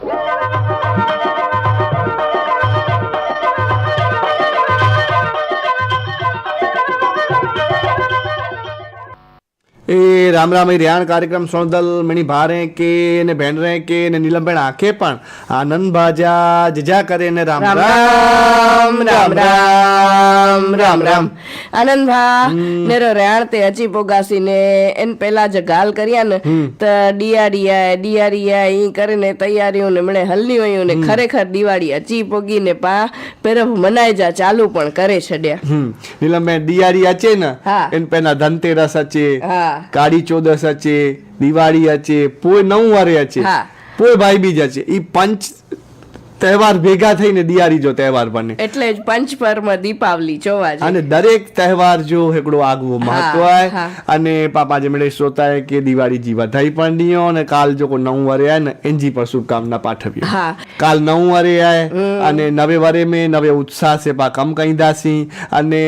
Woo! એ રામ રામ એ રિયાણ કાર્યક્રમ સોણદલ મણી ભારે કે ને બેન રે કે ને નીલમબેન આંખે પણ આનંદ ભાજા જજા કરે ને રામ રામ રામ. રામ રામ રામ આનંદ ભા નેરો રેણ તે અચી પોગાસી ને એન પેલા જ ગાલ કર્યા ને તો ડિયારિયા ડિયારિયા ઈ કરીને તૈયારીઓ ને મને હલની હોય ને ખરેખર દિવાળી અચી પોગી ને પા પેરફ મનાય જા ચાલુ પણ કરે છડ્યા નીલમબેન દિયારી છે ને એન પેના ધનતેરસ અચે હા. કાળી ચોદસ હચે દિવાળી હચે પોય નવ વારે હચે પોય ભાઈ બીજ હચે ઈ પંચ તહેવાર ભેગા થઈને દિવાળી જો તહેવાર બને. એટલે જ પંચ પર્વ દીપાવલી જોવા અને દરેક તહેવાર જો એકડો આગવો મહત્વ અને પાપા જેમણે શ્રોતા કે દિવાળી જી વધાઈ પણ દીયો અને કાલ જો કોઈ નવ વરે આવે ને એનજી પર શુભકામના પાઠવીએ. કાલ નવ વરે આવે અને નવે વરે મેં નવે ઉત્સાહ છે પા કમ કઈ દાસી. અને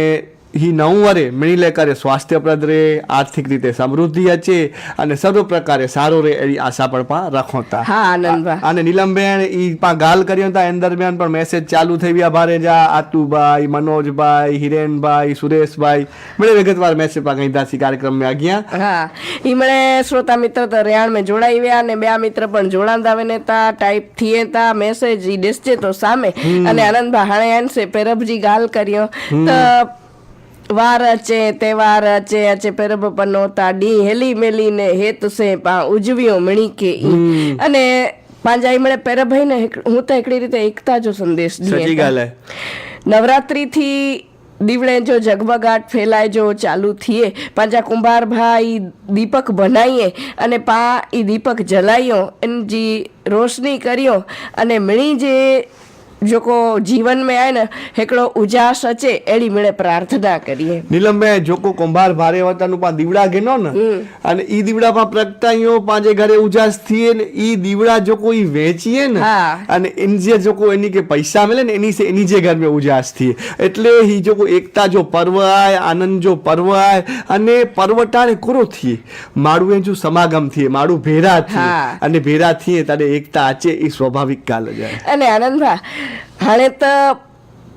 હી નવવરે મળી લેકારે સ્વાસ્થ્યપ્રદ રહે આર્થિક રીતે સમૃદ્ધિ અચે અને સર્વ પ્રકારે સારો રહે એવી આશા પણ પા રાખો તા હા આનંદભાઈ અને નીલમબેન ઈ પા ગાલ કર્યો તા એન દરમિયાન પણ મેસેજ ચાલુ થઈ ગયા ભારે જા આતુભાઈ મનોજભાઈ હિરેનભાઈ સુરેશભાઈ મને વિગતવાર મેસેજ પા ગઈ દાસી કાર્યક્રમ મે આગિયા હા ઈ મને શ્રોતા મિત્ર તો રેયાણ મે જોડાઈ ગયા અને બે મિત્ર પણ જોડાણ દાવે ને તા ટાઈપ થીએ તા મેસેજ ઈ ડિસ્ટે તો સામે અને આનંદભાઈ હાણે એનસે પેરબજી ગાલ કર્યો. તો વાર અચે તહેવાર અચે અચે પેરબ પનોતા ડી હેલી મેલી ને હેત સે પા ઉજવ્યો મણી કે ઈ અને પાંજાઈ મળે પેરભાઈ ને હું તો એકડી રીતે એકતા જો સંદેશ દીએ હે નવરાત્રિથી દીવડે જો ઝગમગાટ ફેલાય જો ચાલુ થઈએ પાંજા કુંભાર ભાઈ દીપક બનાવીએ અને પા ઈ દીપક જલાયો એની જી રોશની કર્યો અને મણી જે જોકો જીવન में आए न हिकिड़ो उजास अचे अहिड़ी मिड़े प्रार्थना કરીએ નીલમબેન જોકો કુંભાર ભારે વતાનું પા દીવડા ગેનો ને અને ઈ દીવડા પા પ્રગટાઈઓ પાંજે ઘરે ઉજાસ થઈએ ને ઈ દીવડા જોકો ઈ વેચીએ ને હા. અને એની જે જોકો એની કે પૈસા મળે ને એની સે એની જે ઘર में ઉજાસ થઈએ એટલે હી જોકો એકતા જો પર્વ આય આનંદ જો પર્વ આય અને પર્વટાણે કોરો થઈએ માડું એ જો સમાગમ થઈએ માડું ભેરા થઈએ હા. અને ભેરા થઈએ તારે એકતા આચે એ સ્વાભાવિક કાલ જાય અને આનંદભા હાણે તો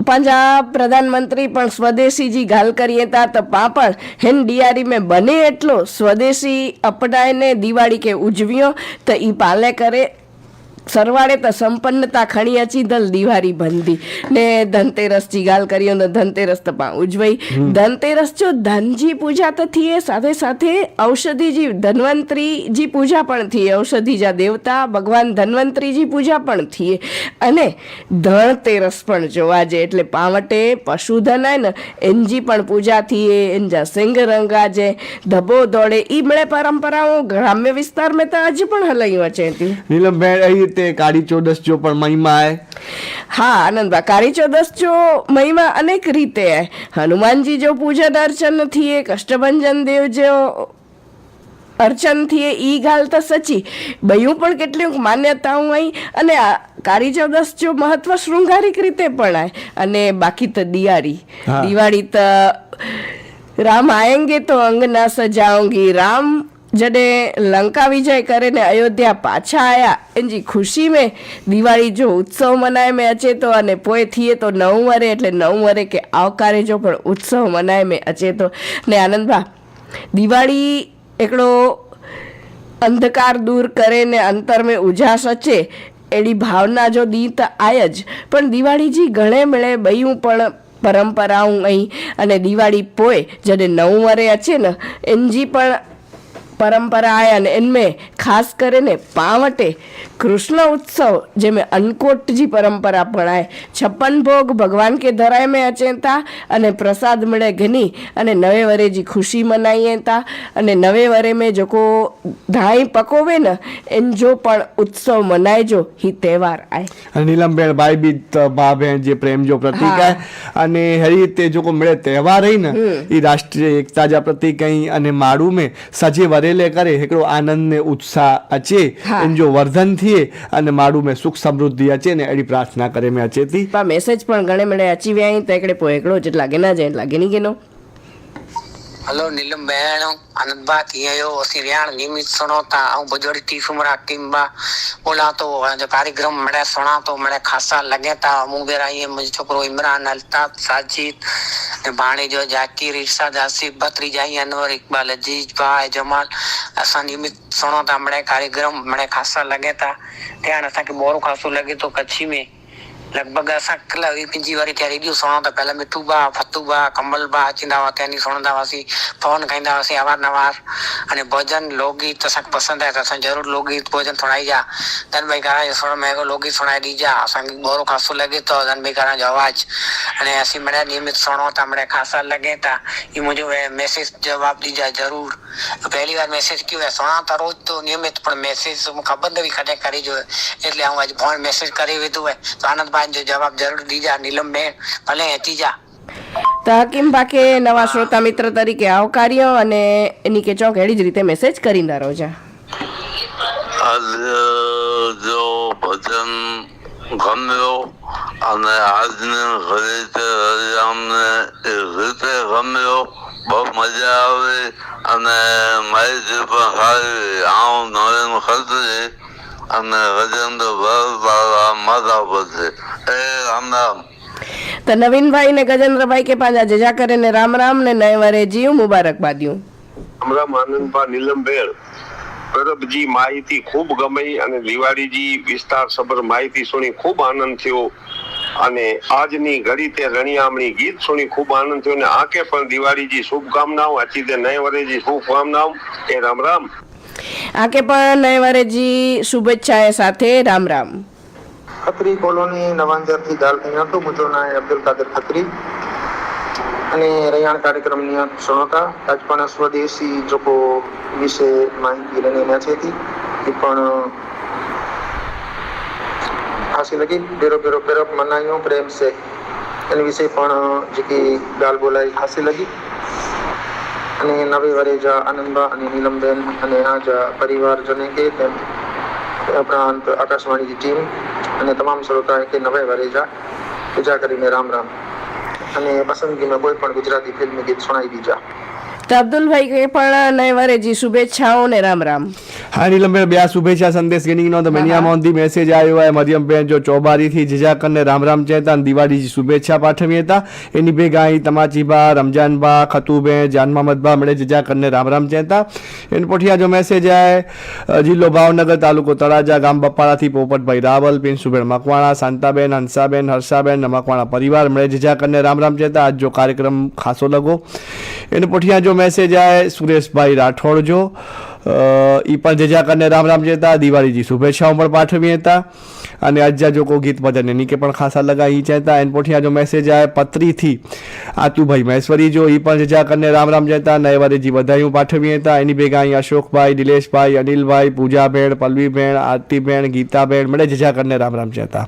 પંજાબ પ્રધાનમંત્રી પણ સ્વદેશીજી ગાલ કરીએ તા તો પાપણ હેન ડિયારી में બને એટલો સ્વદેશી અપનાઈને દિવાળી કે ઉજવ્યો તો એ પાલે કરે સરવાળે તો સંપન્નતા ખણી અચી દલ દિવાળી બંધી. ને ધનતેરસ જી ગાલ કર્યો ને ધનતેરસ તો પા ઉજવાઈ ધનતેરસ જો ધનજી પૂજા તો થઈએ સાથે સાથે ઔષધિજી ધન્વંતરીજી પૂજા પણ થઈએ ઔષધિજા દેવતા ભગવાન ધન્વંતરીજી પૂજા પણ થઈએ અને ધનતેરસ પણ જોવા જે એટલે પાવટે પશુધન હોય ને એનજી પણ પૂજા થઈએ એનજા સિંગ રંગાજે ધબો દોડે. એ મળે પરંપરાઓ ગ્રામ્ય વિસ્તાર મેં તો હજી પણ હલાયું અચે હતી નીલમબેન રીતે કાળી ચૌદસ પણ મહિમા હે હા આનંદબા કાળી ચૌદસ મહિમા અનેક રીતે હે હનુમાનજી જો પૂજન અર્ચન થિયે કષ્ટભંજન દેવ જો અર્ચન થિયે ઈ ગાલ તો સચી. બયું પણ કેટલીક માન્યતાઓ અહીં અને કાળી ચૌદસ જો મહત્વ શૃંગારિક રીતે પણ આય. અને બાકી તો દિવાળી. દિવાળી તો રામ આયંગે તો અંગના સજાઉંગી રામ જને લંકા વિજય કરીને અયોધ્યા પાછા આયા એની ખુશી મેં દિવાળી જો ઉત્સવ મનાય મેં અચેતો અને પોએ થઈએ તો નવું વરે એટલે નવું વરે કે આવકારે જો પણ ઉત્સવ મનાય મેં અચેતો ને આનંદભા દિવાળી એકડો અંધકાર દૂર કરે ને અંતર મેં ઉજાસ અચે એડી ભાવના જો દીત આય જ પણ દિવાળીજી ઘણે મળે બયું પણ પરંપરાઓ અહીં અને દિવાળી પોય જ્યારે નવું વરે અચે ને એનજી પણ પરંપरा आया ने इनमें खास કરીને પાવટે કૃષ્ણ ઉત્સવ જેમાં અન્નકોટ જી પરંપરા ભણાય છપ્પન ભોગ ભગવાન કે ધરાય મેં અચેતા અને પ્રસાદ મળે ઘની અને નવે વરે જી ખુશી મનાઈએ તા અને નવે વરે મેં જોકો ધાઈ પકોવે ને એન જો પણ ઉત્સવ મનાયજો હી તહેવાર આય. અને નીલમબેન ભાઈ બીત ભા બહેન જે પ્રેમ જો પ્રતીક આય અને હરી તે જોકો મળે તહેવાર હી ને એ રાષ્ટ્રીય એકતા જા પ્રતીક અહીં અને માડુ મેં સજીવ વરેલે કરે હિકड़ो આનંદ ને ઉત્સાહ અચે. એન જો વર્ધન થઈએ અને માડું મેં સુખ સમૃદ્ધિ અચે ને એડી પ્રાર્થના કરે મેં અચેતી પા મેસેજ પણ ઘણે મળે અચી વ્યાય તો એકડે પોય એકડો જ એટલા ગેની જાય હલો, નીલમ બહેણ આનંદબા કીએ યો અસી વ્યાણ નિયમિત સુણોતા હું બજોડી ટીફુ મરા ટીમબા બોલાતો જે કાર્યક્રમ મળે, સુણાતો, મળે, ખાસા લગેતા હું બેરા એ મજ છોકરો ઇમરાન, અલ્તાફ, સાજીદ, ને ભાણેજો, જાકીર ઇરશાદ આસિફ ભત્રીજાઈ, અનવર, ઇકબાલ અજીજ ભાઈ જમાલ અસાં નિયમિત સુણોતા મળે, કાર્યક્રમ મળે, ખાસા લગેતા. ત્યાં અસાંકે બોરો ખાસો લગે તો કચ્છી મેં लॻभॻि असां લગભಗ वी पंहिंजी वरी तयारी ॾियूं सुणो त पहिला मिठू भा फतू भा कमल भा अचींदा हुआ तंहिं ॾींहुं सुणंदा हुआसीं फ़ोन खाईंदा हुआसीं अवारनवार अने भोजन लोकगीत असांखे पसंदि आहे त असां ज़रूरु लोकगीत भोजन सुणाइजा धन भाई कारा जो सुहिणो महांगो लोकगीत सुणाए ॾिजा असांखे ॻोरो खासो लॻे थो धन भाई कारा जो आवाज़ु अने असीं मिड़े नियमित सुणो था मिड़े खासा लॻे था हीउ मुंहिंजो मैसेज जवाबु ॾिजा ज़रूरु पहली बार मैसेज कयो आहे કયો હોય સોણા थो नियमित पर मैसेज मूंखे ख़बर ખબર कॾहिं करे जो જોઈએ એટલે હું આજે ફોન મેસેજ કરી દીધું હોય आनंद भाई જો જવાબ જરૂર દીજા નીલમ બેન ભલે અચી જા. તો હકીમ પાકે નવા શ્રોતા મિત્ર તરીકે આવકાર્યો અને એની કે ચોક એડી જ રીતે મેસેજ કરીંदा રોજા જો. ભજન ગમ્યો અને આજની રીતે અમને એ રીતે ગમ્યો બહુ મજા આવી અને માહિતી પણ સારી ખત્રી અને ગજેન્દ્ર ભરવાળા માતા પછી એ રામ રામ. તો નવીનભાઈ ને ગજેન્દ્રભાઈ કે પાંજા જજા કરે ને રામ રામ ને નય વરે જીવ મુબારકબાદિયું. રામ આનંદભા નીલમબેન પરબજી માહિતી ખૂબ ગમી અને દિવાળીજી વિસ્તાર સબર માહિતી સુણી ખૂબ આનંદ થયો. અને આજની ઘડી તે રણિયામણી ગીત સુણી ખૂબ આનંદ થયો અને આંકે પણ દિવાળીજી શુભકામનાઓ અચી તે નય વરેજી શુભકામનાઓ. એ રામ રામ. આકે પણ નય વરે જી શુભેચ્છાએ સાથે રામ રામ ખત્રી કોલોની નવાંજરથી અહીંયા હતો મુજો નામ અબ્દુલ કાદર ખત્રી અને રૈયાણ કાર્યક્રમની ની આજ તાજપણ સ્વદેશી જોકો વિશે માહિતી લઈને છે હતી એ પણ ખાસી લગી. બેરો બેરો પેરપ મનાયો, પ્રેમ સે એની વિશે પણ જે કે ગાલ બોલાઈ ખાસી લગી. અને નવી વરેજા આનંદબા અને નીલમબેન અને આજ પરિવારજને કે તેમ ઉપરાંત આકાશવાણીની ટીમ અને તમામ શ્રોતાએ કે નવે વરેજા પૂજા કરીને રામ રામ. અને પસંદગીમાં કોઈ પણ ગુજરાતી ફિલ્મી ગીત સુણાઈ દીજા. તો અબ્દુલભાઈ કે પણ નય વરેજી શુભેચ્છાઓ ને રામ રામ. હા નીલમબેન બે શુભેચ્છા સંદેશ ગેનિંગનો તો મેનિયામાંથી મેસેજ આવ્યો હોય મરિયમબેન જો ચોબારીથી જજાકરને રામ રામ ચેતા અને દિવાળીજી શુભેચ્છા પાઠવી હતા એની ભેગા અહીં તમાચીબા રમજાનબા ખતુબેન જાન મહમદબા મળે જજાકરને રામ રામ ચેતા. એને પોઠિયા જો મેસેજ આવે જિલ્લો ભાવનગર તાલુકો તળાજા ગામ બપાળાથી પોપટભાઈ રાવલ પિનસુબેન મકવાણા શાંતાબેન હંસાબેન હર્ષાબેન મકવાણા પરિવાર મળે જજાકરને રામ રામ ચેતા. આજ જો કાર્યક્રમ ખાસો લગો. એને પોઠિયા જો મેસેજ આવે સુરેશભાઈ રાઠોડ જો. અ, પણ જજા કરીને રામ રામ જતા દિવાળીજી શુભેચ્છાઓ પણ પાઠવી હતા અને અજ્જા જોકો ગીત ભજન એની કે પણ ખાસા લગા એ ચહેતા એન પોઠિયા જો મેસેજ આય પત્રીથી આતુભાઈ મહેશ્વરી જો એ પણ જજા કરીને રામ રામ જતા નયવારેજી બધાયું પાઠવી હતા એની ભેગા અહીં અશોકભાઈ દિલેશભાઈ અનિલભાઈ પૂજાબેન પલ્લવીબેન આરતીબેન ગીતાબેન મળે જજાકરને રામ રામ ચેતા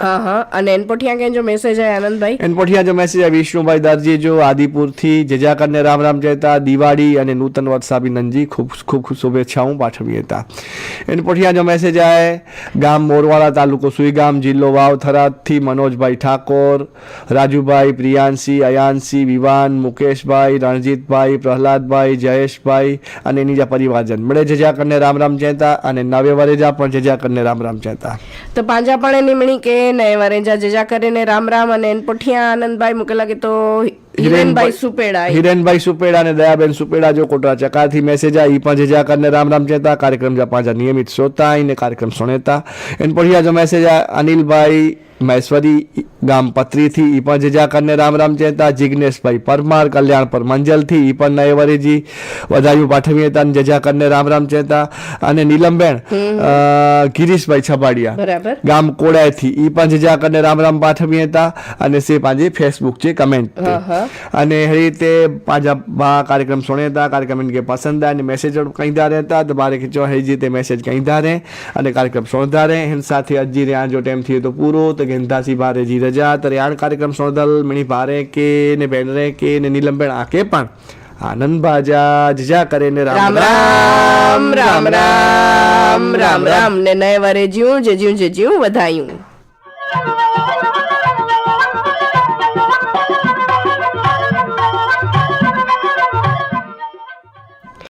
હા હા. અને એનપોઠિયા કે જો મેસેજ આય આનંદભાઈ? એનપોઠિયા જો મેસેજ આય વિષ્ણુભાઈ દરજી જો આદિપુરથી જજાકરને રામ રામ ચેતા દિવાળી અને નૂતન વર્ષ અભિનંદનજી ખૂબ ખૂબ ખૂબ શુભેચ્છાઓ પાઠવી હતા. એનપોઠિયા જો મેસેજ આય ગામ મોરવાડા તાલુકો સુઈગામ જિલ્લો વાવ થરાદથી મનોજભાઈ ઠાકોર રાજુભાઈ પ્રિયાંશી અયાનસી વિવાન મુકેશભાઈ રણજીતભાઈ પ્રહલાદભાઈ જયેશભાઈ અને એની જે પરિવારજન. મળે જજાકરને રામ રામ ચેતા અને નવે વરેજા પણ જજાકરને રામ રામ ચેતા તો પાંજા પણ નિમણી કે નય વરે જા જજા કરે ને રામ રામ અને પોઠિયા આનંદભાઈ મૂકેલા કે તો હિરેનભાઈ સુપેડા હિરેનભાઈ સુપેડા અને દયાબેન સુપેડા જો કોટરા ચકાથી મેસેજ આ પણ જજા કરને રામ રામ ચેતા કાર્યક્રમ જા પાંચ નિયમિત શ્રોતા ને કાર્યક્રમ સુનેતા એન પડ્યા જો મેસેજ આ અનિલભાઈ મહેશ્વરી ગામ પત્રીથી ઈ પણ જજા કરને રામ રામ ચેતા જિજ્ઞેશભાઈ પરમાર કલ્યાણપર મંજલથી ઈ પણ નયવરીજી વધાયું પાઠવી હતા અને જજા કરને રામ રામ ચેતા અને નીલમબેન ગિરીશભાઈ છબાડિયા બરાબર. ગામ કોડાયથી ઈ પણ જજા કરને રામ રામ પાઠવી હતા અને સે પાંજે ફેસબુક છે કમેન્ટ. અને એ રીતે ભાजपा कार्यक्रम सुने था कार्यक्रम इनके पसंद आया मैसेज कहीं दा रहता तुम्हारे की चो है जी ते मैसेज कहीं दा रहे अने कार्यक्रम सुनदा रहे हिन साथे अज जी रिया जो टाइम थिए तो पूरो तो गेंदा सी बारे जी रजा तो रियाण कार्यक्रम सुनदल मिणी भारे के ने बेन रे के ने नीलम बेन आके पण આનંદ બાજા જીજા કરે ને રામ રામ રામ રામ રામ રામ ને નય વરે જીવું જે જીવું જે જીવું વધાયું